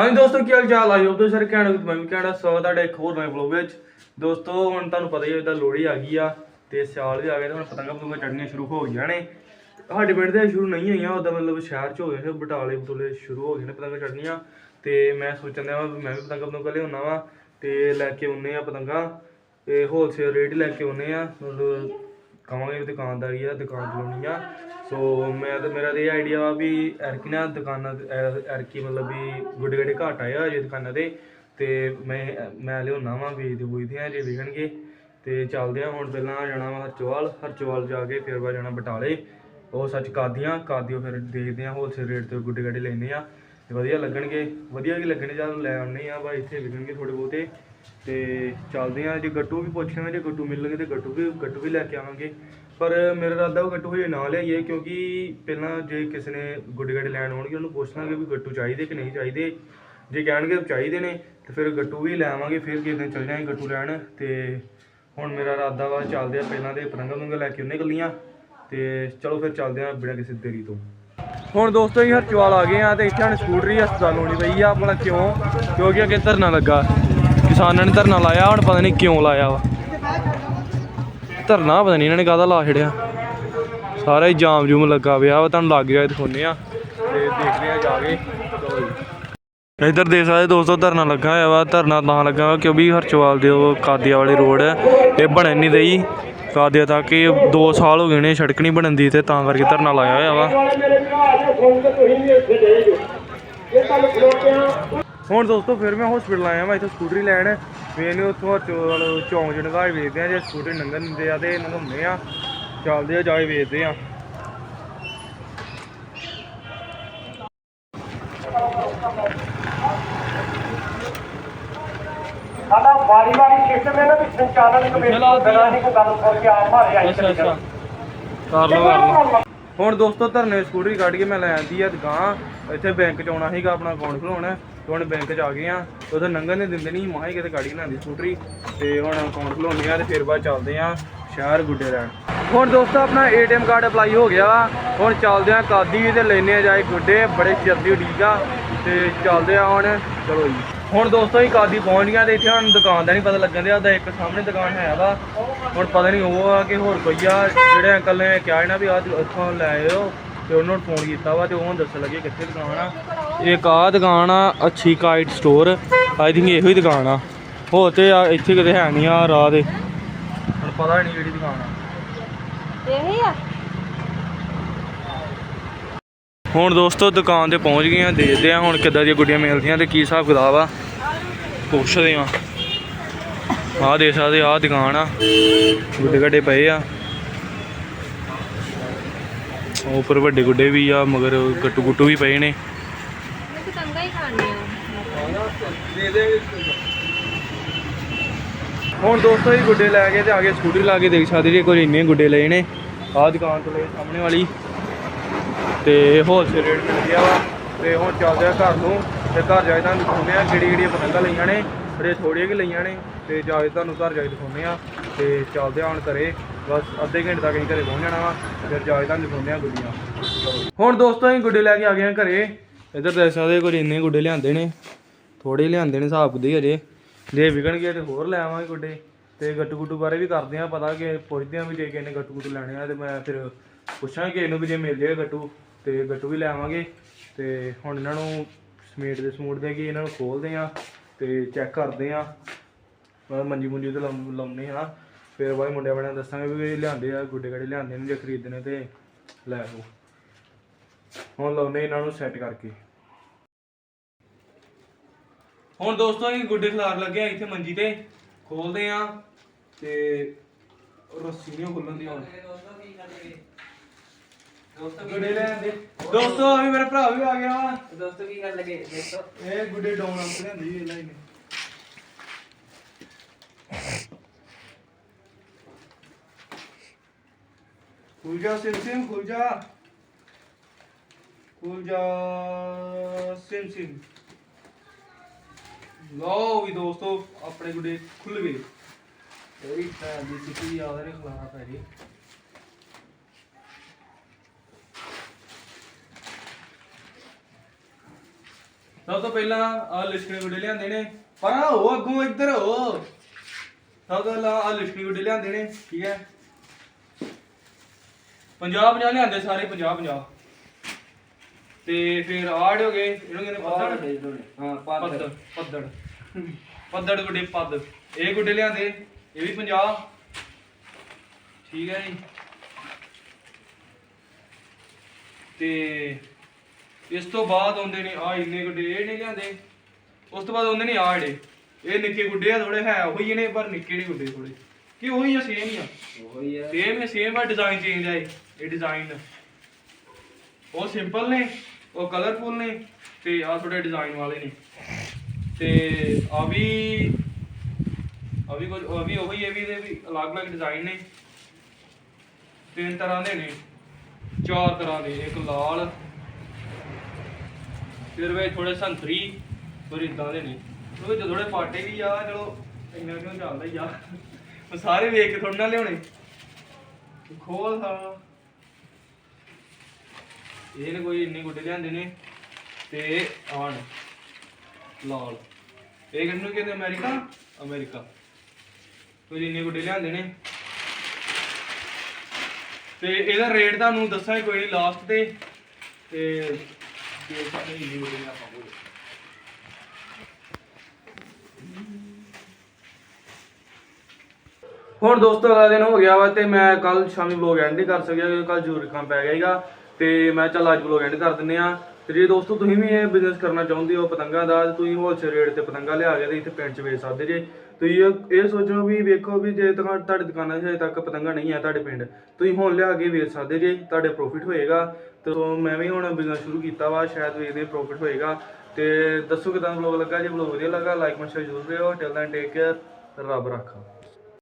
ਹਾਂਜੀ ਦੋਸਤੋ, ਕੀ ਹਾਲ ਚਾਲ? ਆਇਓ ਤੇ ਸਰ ਕਹਿਣਾ ਮੈਂ ਵੀ ਕਹਿਣਾ ਸਵਾਗਤ ਤੁਹਾਡੇ ਇੱਕ ਹੋਰ ਨਵੇਂ ਵਲੌਗ ਵਿੱਚ। ਦੋਸਤੋ, ਹੁਣ ਤੁਹਾਨੂੰ ਪਤਾ ਹੀ ਹੈ ਇਦਾਂ ਲੋਹੜੀ ਆ ਗਈ ਆ ਤੇ ਸਿਆਲ ਵੀ ਆ ਗਿਆ ਤੇ ਹੁਣ ਪਤੰਗਾਂ ਪਤੰਗਾਂ ਚੜਨੀਆਂ ਸ਼ੁਰੂ ਹੋ ਗਈਆਂ ਨੇ। ਸਾਡੇ ਪਿੰਡ ਦੇ ਸ਼ੁਰੂ ਨਹੀਂ ਹੋਈਆਂ ਉਦਾਂ ਮਤਲਬ ਸ਼ਹਿਰ ਚ ਹੋ ਗਏ ਨੇ, ਬਟਾਲੇ ਬਟੂਲੇ ਸ਼ੁਰੂ ਹੋ ਗਏ ਨੇ ਪਤੰਗਾਂ ਚੜਨੀਆਂ ਤੇ ਮੈਂ ਸੋਚਣ ਡਿਆ ਵਾਂ ਵੀ ਮੈਂ ਵੀ ਪਤੰਗਾਂ ਪਤੰਗਾਂ ਲਿਆਉਣਾ ਵਾ ਤੇ ਲੈ ਕੇ ਆਉਨੇ ਆ ਪਤੰਗਾਂ। ਤੇ ਹੋਲਸੇਲ ਰੇਟ ਲੈ ਕੇ ਆਉਨੇ ਆ, ਮਤਲਬ ਕਹਾਂਗੇ ਵੀ ਦੁਕਾਨਦਾਰੀ ਆ, ਦੁਕਾਨ ਚਲਾਉਣੀ ਆ। ਸੋ ਮੈਂ ਤਾਂ ਮੇਰਾ ਤੇ ਇਹ ਆਈਡੀਆ ਵਾ ਵੀ ਐਰਕੀ ਨਾ ਦੁਕਾਨਾਂ ਤੇ- ਐ- ਐਰਕੀ ਮਤਲਬ ਵੀ ਗੁੱਡੇ ਗੱਡੇ ਘੱਟ ਆਇਆ ਜੇ ਦੁਕਾਨਾਂ ਤੇ। ਤੇ ਮੈਂ ਮੈਂ ਲਿਆਉਣਾ ਵਾਂ ਵੇਚਦੇ ਬੁਝਦੇ ਆ ਜੇ ਵਿਕਣਗੇ। ਤੇ ਚੱਲਦੇ ਆ ਹੁਣ ਪਹਿਲਾਂ ਜਾਣਾ ਵਾ ਹਰਚੋਵਾਲ। ਹਰਚੋਵਾਲ ਜਾ ਕੇ ਫਿਰ ਬਾ ਜਾਣਾ ਬਟਾਲੇ। ਉਹ ਸੱਚ ਕਾਦੀਆਂ ਕਾਦੀਓ ਫਿਰ ਦੇਖਦੇ ਆ ਹੋਲਸੇਲ ਰੇਟ ਤੇ ਗੁੱਡੇ ਗੱਡੇ ਲੈਨੇ ਆ। ਤੇ ਵਧੀਆ ਲੱਗਣਗੇ। ਵਧੀਆ ਵੀ ਲੱਗਣੇ ਜਾਂ ਲੈ ਆਉਣੇ ਆ ਬਾ ਇੱਥੇ ਵਿਕਣਗੇ ਥੋੜੇ ਬਹੁਤੇ। ਤੇ ਚੱਲਦੇ ਆ ਜੇ ਗੱਟੂ ਵੀ ਪੁੱਛਾਂਗੇ ਜੇ ਗੱਟੂ ਮਿਲਣਗੇ ਤੇ ਗੱਟੂ ਵੀ ਗੱਟੂ ਵੀ ਲੈ ਕੇ ਆਵਾਂਗੇ। ਪਰ ਮੇਰਾ ਇਰਾਦਾ ਉਹ ਗੱਟੂ ਹਜੇ ਨਾ ਲਿਆਈਏ, ਕਿਉਂਕਿ ਪਹਿਲਾਂ ਜੇ ਕਿਸੇ ਨੇ ਗੁੱਡੇ ਗੱਡੇ ਲੈਣ ਆਉਣਗੇ, ਉਹਨੂੰ ਪੁੱਛ ਲਾਂਗੇ ਵੀ ਗੱਟੂ ਚਾਹੀਦੇ ਕਿ ਨਹੀਂ ਚਾਹੀਦੇ। ਜੇ ਕਹਿਣਗੇ ਚਾਹੀਦੇ ਨੇ, ਤੇ ਫਿਰ ਗੱਟੂ ਵੀ ਲੈ ਆਵਾਂਗੇ, ਫਿਰ ਕਿਸੇ ਦਿਨ ਚੱਲ ਜਾਵਾਂਗੇ ਗੱਟੂ ਲੈਣ। ਤੇ ਹੁਣ ਮੇਰਾ ਇਰਾਦਾ ਵਾ, ਚੱਲਦੇ ਆ ਪਹਿਲਾਂ ਦੇ ਪਤੰਗਾਂ ਪਤੰਗਾਂ ਲੈ ਕੇ ਉਹਨੇ ਗੱਲੀਆਂ ਤੇ ਚਲੋ ਫਿਰ ਚੱਲਦੇ ਆ ਬਿਨਾਂ ਕਿਸੇ ਦੇਰੀ ਤੋਂ। ਹੁਣ ਦੋਸਤੋ ਜੀ ਹਰਚਵਾਲ ਆ ਗਏ ਆ ਤੇ ਇੱਥੇ ਹੁਣ ਸਕੂਟਰੀ ਹਸਪਤਾਲ ਹੋਣੀ ਪਈ ਆ ਆਪਣਾ ਕਿਉਂ? ਕਿਉਂਕਿ ਅੱਗੇ ਧਰਨਾ ਲੱਗਾ। ਕਿਸਾਨਾਂ ਨੇ ਧਰਨਾ ਲਾਇਆ, ਹੁਣ ਪਤਾ ਨਹੀਂ ਕਿਉਂ ਲਾਇਆ ਵਾ। ਧਰਨਾ ਪਤਾ ਨਹੀਂ ਇਹਨਾਂ ਨੇ ਕਾਹਦਾ ਲਾ ਛੜਿਆ ਸਾਰਾ ਹੀ ਜਾਮ ਜੂਮ ਲੱਗਾ ਪਿਆ ਵਾ, ਤੁਹਾਨੂੰ ਲੱਗ ਜਾ ਦਿਖਾਉਂਦੇ ਆ ਤੇ ਦੇਖਦੇ ਆ ਜਾ ਕੇ। ਚਲੋ ਇੱਧਰ ਦੇਖ ਸਕਦੇ ਦੋਸਤੋ, ਧਰਨਾ ਲੱਗਾ ਹੋਇਆ ਵਾ, ਧਰਨਾ ਤਾਂ ਲੱਗਾ ਵਾ, ਕਿਉਂਕਿ ਹਰਚਵਾਲ ਦੇ ਉਹ ਕਾਦੀਆ ਵਾਲੇ ਰੋਡ ਹੈ, ਇਹ ਬਣਨ ਨਹੀਂ ਰਹੀ ਕਾਦੀਆ ਤੱਕ ਇਹ 2 ਸਾਲ ਹੋ ਗਏ ਨੇ, ਸੜਕ ਨਹੀਂ ਬਣਨ ਦੀ ਤੇ ਤਾਂ ਕਰਕੇ ਧਰਨਾ ਲਾਇਆ ਹੋਇਆ ਵਾ। ਹੁਣ ਦੋਸਤੋ ਫਿਰ ਮੈਂ ਹਸਪੀਟਲ ਆਇਆ ਵਾ ਇੱਥੇ ਸਕੂਟਰੀ ਲੈਣ। ਮੈਨੂੰ ਉੱਥੋਂ ਚੌਲ ਚੌਂਕ ਨਗਾਏ ਵੇਚਦੇ ਆ ਜੇ ਸਕੂਟਰੀ ਨੰਗਨ ਦਿੰਦੇ ਆ ਤੇ ਨੰਗਾਉਂਦੇ ਆ। ਚੱਲਦੇ ਆ ਜਾਏ ਵੇਚਦੇ ਆ। ਸਾਡਾ ਵਾਰੀ ਵਾਰੀ ਸਿਸਟਮ ਹੈ ਨਾ ਵੀ ਸੰਚਾਲਨ ਕਮੇਟੀ ਤੋਂ ਬਿਨਾਂ ਨਹੀਂ ਕੋਈ ਗੱਲ ਸੁਣ ਕੇ ਆਪ ਮਾਰੇ ਆਈ ਅੱਛਾ ਅੱਛਾ। ਕਰ ਲਓ ਕਰ ਲਓ। ਹੁਣ ਦੋਸਤੋ ਧਰਨੇ ਸਕੂਟਰੀ ਕੱਢ ਕੇ ਮੈਂ ਲੈ ਆਂਦੀ ਆ ਦੁਕਾਨ। ਇੱਥੇ ਬੈਂਕ ਚ ਆਉਣਾ ਸੀਗਾ, ਆਪਣਾ ਅਕਾਊਂਟ ਖੁਲਾਉਣਾ ਤੇ ਹੁਣ ਬੈਂਕ ਚ ਆ ਗਏ ਆ ਉਥੇ ਨੰਗਨ ਨਹੀਂ ਦਿੰਦੇ ਨਹੀਂ ਮਾਹੀ ਕਿਤੇ ਗਾੜੀ ਬਣਾਉਂਦੀ ਸਕੂਟਰੀ। ਤੇ ਹੁਣ ਅਕਾਊਂਟ ਖੁਲਾਉਂਦੇ ਆ ਤੇ ਫਿਰ ਬਾਅਦ ਚੱਲਦੇ ਆ ਸ਼ਹਿਰ ਗੁੱਡੇ ਰਹਿਣ ਹੁਣ ਦੋਸਤੋ, ਆਪਣਾ ਏਟੀਐਮ ਕਾਰਡ ਅਪਲਾਈ ਹੋ ਗਿਆ। ਹੁਣ ਚੱਲਦੇ ਆ ਕਾਦੀ ਤੇ ਲੈਨੇ ਆ ਜਾਏ ਗੁੱਡੇ। ਬੜੇ ਜਲਦੀ ਉਡੀਕ ਆ। ਤੇ ਚੱਲਦੇ ਆ ਹੁਣ। ਚਲੋ ਜੀ। ਹੁਣ ਦੋਸਤੋ ਹੀ ਕਾਦੀ ਪਹੁੰਚ ਗਿਆ ਤੇ ਇੱਥੇ ਹੁਣ ਦੁਕਾਨ ਦਾ ਨਹੀਂ ਪਤਾ ਲੱਗਣ ਦਿਆ। ਉਹਦਾ ਇੱਕ ਸਾਹਮਣੇ ਦੁਕਾਨ ਹੈ ਵਾ। ਹੁਣ ਪਤਾ ਨਹੀਂ ਉਹ ਆ ਕਿ ਹੋਰ ਕੋਈ ਆ। ਜਿਹੜੇ ਅੰਕਲ ਨੇ ਕਿਹਾ ਨਾ ਵੀ ਆ ਇੱਥੋਂ ਲੈ ਆਇਓ। ਤੇ ਉਹਨਾਂ ਨੂੰ ਫੋਨ ਕੀਤਾ ਵਾ ਤੇ ਉਹ ਹੁਣ ਦੱਸਣ ਲੱਗੇ ਕਿੱਥੇ ਦੁਕਾਨ ਆ। ਇੱਕ ਆ ਦੁਕਾਨ ਆ ਅੱਛੀ ਕਾਈਟ ਸਟੋਰ। ਆਈ ਥਿੰਕ ਇਹੋ ਹੀ ਦੁਕਾਨ ਆ। ਹੋਰ ਤੇ ਆ ਇੱਥੇ ਕਿਤੇ ਹੈ ਨਹੀਂ ਆ ਰਾਹ ਦੇ। ਹੁਣ ਪਤਾ ਨਹੀਂ ਕਿਹੜੀ ਦੁਕਾਨ ਆ। ਇਹੀ ਆ? ਹੁਣ ਦੋਸਤੋ ਦੁਕਾਨ ਤੇ ਪਹੁੰਚ ਗਏ ਆ ਦੇਖਦੇ ਆ ਹੁਣ ਕਿੱਦਾਂ ਦੀਆਂ ਗੁੱਡੀਆਂ ਮਿਲਦੀਆਂ ਤੇ ਕੀ ਹਿਸਾਬ ਕਿਤਾਬ ਆ। ਪੁੱਛਦੇ ਆ। ਆਹ ਦੇਖ ਸਕਦੇ ਆਹ ਦੁਕਾਨ ਆ। ਗੁੱਡੇ ਗੱਡੇ ਪਏ ਆ। ਉਹ ਉੱਪਰ ਵੱਡੇ ਗੁੱਡੇ ਵੀ ਆ ਮਗਰ ਗੱਟੂ ਗੁੱਟੂ ਵੀ ਪਏ ਨੇ। ਹੁਣ ਦੋਸਤੋ ਇਹ ਗੁੱਡੇ ਲੈ ਕੇ ਤੇ ਆ ਕੇ ਸਕੂਟਰੀ ਲਾ ਕੇ ਦੇਖ ਸਕਦੇ ਜੀ ਕੋਈ ਇੰਨੇ ਗੁੱਡੇ ਲਏ ਨੇ। ਆਹ ਦੁਕਾਨ ਤੋਂ ਲਏ ਸਾਹਮਣੇ ਵਾਲੀ। ਤੇ ਹੋਲਸੇਲ ਰੇਟ ਮਿਲ ਗਿਆ ਵਾ। ਤੇ ਹੁਣ ਚੱਲਦੇ ਆ ਘਰ ਨੂੰ ਤੇ ਘਰ ਜਾ ਕੇ ਤੁਹਾਨੂੰ ਦਿਖਾਉਂਦੇ ਆ ਕਿਹੜੀ ਕਿਹੜੀਆਂ ਪਤੰਗਾਂ ਲਈਆਂ ਨੇ। ਤੇ ਥੋੜੀਆਂ ਕਿ ਲਈਆਂ ਨੇ ਤੇ ਜਾ ਕੇ ਤੁਹਾਨੂੰ ਘਰ ਜਾ ਕੇ ਦਿਖਾਉਂਦੇ ਆ ਤੇ ਚੱਲਦੇ ਆ ਹੁਣ ਘਰੇ। ਬਸ ਅੱਧੇ ਘੰਟੇ ਤੱਕ ਅਸੀਂ ਘਰੇ ਪਹੁੰਚ ਜਾਣਾ ਵਾ, ਫਿਰ ਜਾ ਕੇ ਤੁਹਾਨੂੰ ਦਿਖਾਉਂਦੇ ਆ ਗੁੱਡੀਆਂ। ਹੁਣ ਦੋਸਤੋ ਅਸੀਂ ਗੁੱਡੇ ਲੈ ਕੇ ਆ ਗਏ ਆ ਘਰੇ। ਇੱਧਰ ਦੇਖ ਸਕਦੇ ਕੋਈ ਇੰਨੇ ਗੁੱਡੇ ਲਿਆਂਦੇ ਨੇ ਥੋੜੇ ਲਿਆਂਦੇ ਨੇ ਹਿਸਾਬ ਦੇ ਹਜੇ। ਜੇ ਵਿਕਣਗੇ ਤੇ ਹੋਰ ਲੈ ਆਵਾਂਗੇ ਗੁੱਡੇ। ਤੇ ਗੱਟੂ ਗੁੱਟੂ ਬਾਰੇ ਵੀ ਕਰਦੇ ਆ ਪਤਾ ਕਿ ਪੁੱਛਦੇ ਆ ਵੀ ਜੇ ਕਿਸੇ ਨੇ ਗੱਟੂ ਗੁੱਟੂ ਲੈਣੇ ਆ ਤੇ ਮੈਂ ਫਿਰ ਪੁੱਛਾਂਗੇ ਕਿ ਇਹਨੂੰ ਵੀ ਜੇ ਮਿਲ ਜਾਏ ਗੱਟੂ, ਤੇ ਗੱਟੂ ਵੀ ਲੈ ਆਵਾਂਗੇ। ਤੇ ਹੁਣ ਇਹਨਾਂ ਨੂੰ ਸਮੇਟ ਦੇ ਸਮੂਟ ਦੇ ਕਿ ਇਹਨਾਂ ਨੂੰ ਖੋਲਦੇ ਆ ਤੇ ਚੈੱਕ ਕਰਦੇ ਆ ਮੈਂ ਮੰਜੀ ਮੁੰਜੀ ਤੇ ਲਾਉਂ- ਲਾਉਂਦੇ ਆ ਫਿਰ ਬਾਈ ਮੁੰਡਿਆਂ ਬਣਾ ਦੱਸਾਂਗੇ ਵੀ ਇਹ ਲਿਆਂਦੇ ਆ ਗੁੱਡੇ ਗੜੇ ਲਿਆਂਦੇ ਨੇ ਜੇ ਖਰੀਦਣੇ ਤੇ ਲੈ ਆਓ। ਹੁਣ ਲਾਉਂਦੇ ਇਹਨਾਂ ਨੂੰ ਸੈੱਟ ਕਰਕੇ। ਹੁਣ ਦੋਸਤੋ ਅਸੀਂ ਗੁੱਡੇ ਖਿਲਾਰ ਲੱਗੇ ਆ ਇੱਥੇ ਮੰਜੀ ਤੇ। ਖੋਲਦੇ ਆ ਤੇ ਰੱਸੀ ਨਹੀਂ ਖੁੱਲਣ ਦੀ ਹੁਣ। ਗੁੱਡੇ ਲੈ ਆਂਦੇ ਦੋਸਤੋ ਅਭੀ ਮੇਰਾ ਭਰਾ ਵੀ ਆ ਗਿਆ ਵਾ ਦੋਸਤੋ ਕੀ ਕਰ ਲਗੇ? ਦੋਸਤੋ। ਇਹ ਗੁੱਡੇ ਡਾਊਨ ਅੰਕ ਲਿਆਂਦੀ ਇਹ ਲਾਈਨ ਖੁੱਲ ਜਾ ਸਿਮ ਸਿਮ ਖੁੱਲ ਜਾ। ਖੁੱਲ ਜਾ ਸਿਮ ਸਿਮ। ਲਓ ਵੀ ਦੋਸਤੋ ਆਪਣੇ ਗੁੱਡੇ ਖੁੱਲ ਗਏ। ਇਹ ਤਾਂ ਦੀ ਸਿੱਕੀ ਯਾਦ ਰਹੇ ਖਲਾਰਾ ਪੈ ਜੀ ਸਭ ਤੋਂ ਪਹਿਲਾਂ ਆ ਲਿਸ਼ਕਣੇ ਗੁੱਡੇ ਲਿਆਂਦੇ ਨੇ। ਪਰ ਆ ਉਹ ਅੱਗੋਂ ਇੱਧਰ ਹੋ ਸਭ ਤੋਂ ਪਹਿਲਾਂ ਆ ਲਿਸ਼ਕਣੇ ਗੁੱਡੇ ਲਿਆਂਦੇ ਨੇ ਠੀਕ ਹੈ। 50 50 ਲਿਆਂਦੇ ਸਾਰੇ 50 50 ਤੇ ਫਿਰ ਆੜ ਹੋ ਗਏ ਇਹਨੂੰ ਕਹਿੰਦੇ ਪੱਦੜ ਹਾਂ ਪੱਦੜ ਪੱਦੜ ਪੱਦੜ ਗੁੱਡੇ ਪੱਦ ਇਹ ਗੁੱਡੇ ਲਿਆਂਦੇ ਇਹ ਵੀ 50 ਠੀਕ ਹੈ ਜੀ। ਤੇ ਇਸ ਤੋਂ ਬਾਅਦ ਆਉਂਦੇ ਨੇ ਆ ਇੰਨੇ ਗੁੱਡੇ ਇਹ ਨਹੀਂ ਲਿਆਂਦੇ। ਉਸ ਤੋਂ ਬਾਅਦ ਆਉਂਦੇ ਨੇ ਆ ਜਿਹੜੇ ਇਹ ਨਿੱਕੇ ਗੁੱਡੇ ਆ ਥੋੜੇ ਹੈ ਉਹੀ ਨੇ ਪਰ ਨਿੱਕੇ ਨਹੀਂ ਗੁੱਡੇ ਥੋੜੇ ਕਿ ਉਹੀ ਆ ਸੇਮ ਹੀ ਆ। ਉਹੀ ਆ। ਸੇਮ ਹੈ ਸੇਮ ਆ ਡਿਜ਼ਾਈਨ ਚੇਂਜ ਆ ਇਹ ਡਿਜ਼ਾਈਨ ਉਹ ਸਿੰਪਲ ਨੇ ਉਹ ਕਲਰਫੁਲ ਨੇ ਤੇ ਆ ਥੋੜੇ ਡਿਜ਼ਾਈਨ ਵਾਲੇ ਨੇ। ਤੇ ਆ ਵੀ ਆ ਵੀ ਕੁਝ ਆ ਵੀ ਉਹੀ ਇਹ ਵੀ ਇਹਦੇ ਵੀ ਅਲੱਗ-ਅਲੱਗ ਡਿਜ਼ਾਈਨ ਨੇ। ਤਿੰਨ ਤਰ੍ਹਾਂ ਦੇ ਨੇ ਚਾਰ ਤਰ੍ਹਾਂ ਦੇ ਇੱਕ ਲਾਲ ਫਿਰ ਵੇ ਥੋੜੇ ਸੰਤਰੀ ਫਿਰ ਇਦਾਂ ਦੇ ਨੇ। ਉਹ ਵਿੱਚ ਥੋੜੇ ਪਾਟੇ ਵੀ ਆ, ਚਲੋ ਇੰਨਾ ਕਿਉਂ ਚੱਲਦਾ ਹੀ ਆ। ਉਹ ਸਾਰੇ ਵੇਖ ਕੇ ਥੋੜਾ ਨਾ ਲਿਆਉਣੇ। ਖੋਲ ਸਾ ਇਹ ਨੇ ਕੋਈ ਇੰਨੇ ਗੁੱਡੇ ਲਿਆਂਦੇ ਨੇ ਤੇ ਆਣ ਲਾਲ। ਇਹ ਕਿਹਨੂੰ ਕਹਿੰਦੇ, ਅਮਰੀਕਾ? ਅਮਰੀਕਾ। ਕੋਈ ਇੰਨੇ ਗੁੱਡੇ ਲਿਆਂਦੇ ਨੇ। ਤੇ ਇਹਦਾ ਰੇਟ ਤੁਹਾਨੂੰ ਦੱਸਾਂਗੇ, ਕੋਈ ਨਹੀਂ ਲਾਸਟ ਤੇ। ਤੇ ਦੇਖ ਸਕਦੇ ਇੰਨੇ ਗੁੱਡੇ ਨੇ ਆਪਾਂ ਕੋਲ ਹੁਣ ਦੋਸਤੋ ਅਗਲਾ ਦਿਨ ਹੋ ਗਿਆ ਵਾ ਤੇ ਮੈਂ ਕੱਲ ਸ਼ਾਮੀ ਵਲੋਗ ਐਂਡ ਨਹੀਂ ਕਰ ਸਕਿਆ ਕਿਉਂਕਿ ਕੱਲ ਜ਼ਰੂਰੀ ਕੰਮ ਪੈ ਗਿਆ ਸੀਗਾ ਤੇ ਮੈਂ ਚੱਲ ਅੱਜ ਵਲੋਗ ਐਂਡ ਕਰ ਦਿੰਨੇ ਆ ਤੇ ਜੇ ਦੋਸਤੋ ਤੁਸੀਂ ਵੀ ਇਹ ਬਿਜ਼ਨਸ ਕਰਨਾ ਚਾਹੁੰਦੇ ਹੋ ਪਤੰਗਾਂ ਦਾ ਤੁਸੀਂ ਹੋਲਸੇਲ ਰੇਟ ਤੇ ਪਤੰਗਾ ਲਿਆ ਕੇ ਤੇ ਇੱਥੇ ਪਿੰਡ 'ਚ ਵੇਚ ਸਕਦੇ ਜੇ। ਤੁਸੀਂ ਇਹ- ਇਹ ਸੋਚੋ ਵੀ ਵੇਖੋ ਵੀ ਜੇ ਤੁਹਾ- ਤੁਹਾਡੀ ਦੁਕਾਨਾਂ 'ਚ ਹਜੇ ਤੱਕ ਪਤੰਗਾ ਨਹੀਂ ਆ ਤੁਹਾਡੇ ਪਿੰਡ, ਤੁਸੀਂ ਹੁਣ ਲਿਆ ਕੇ ਵੇਚ ਸਕਦੇ ਜੇ, ਤੁਹਾਡੇ ਪ੍ਰੋਫਿਟ ਹੋਏਗਾ। ਤੇ ਸੋ ਮੈਂ ਵੀ ਹੁਣ ਬਿਜ਼ਨਸ ਸ਼ੁਰੂ ਕੀਤਾ ਵਾ, ਸ਼ਾਇਦ ਵੇਖਦੇ ਪ੍ਰੋਫਿਟ ਹੋਏਗਾ। ਤੇ ਦੱਸੋ ਕਿਦਾਂ ਵਲੋਗ ਲੱਗਾ? ਜੇ ਵਲੋਗ ਵਧੀਆ ਲੱਗਾ ਲਾਈਕ ਮਸ਼ਾ ਜ਼ਰੂਰ ਕਰਿਓ। ਟਿਲ ਦੈਨ ਟੇਕ ਕੇਅਰ ਰੱਬ ਰੱਖਾ।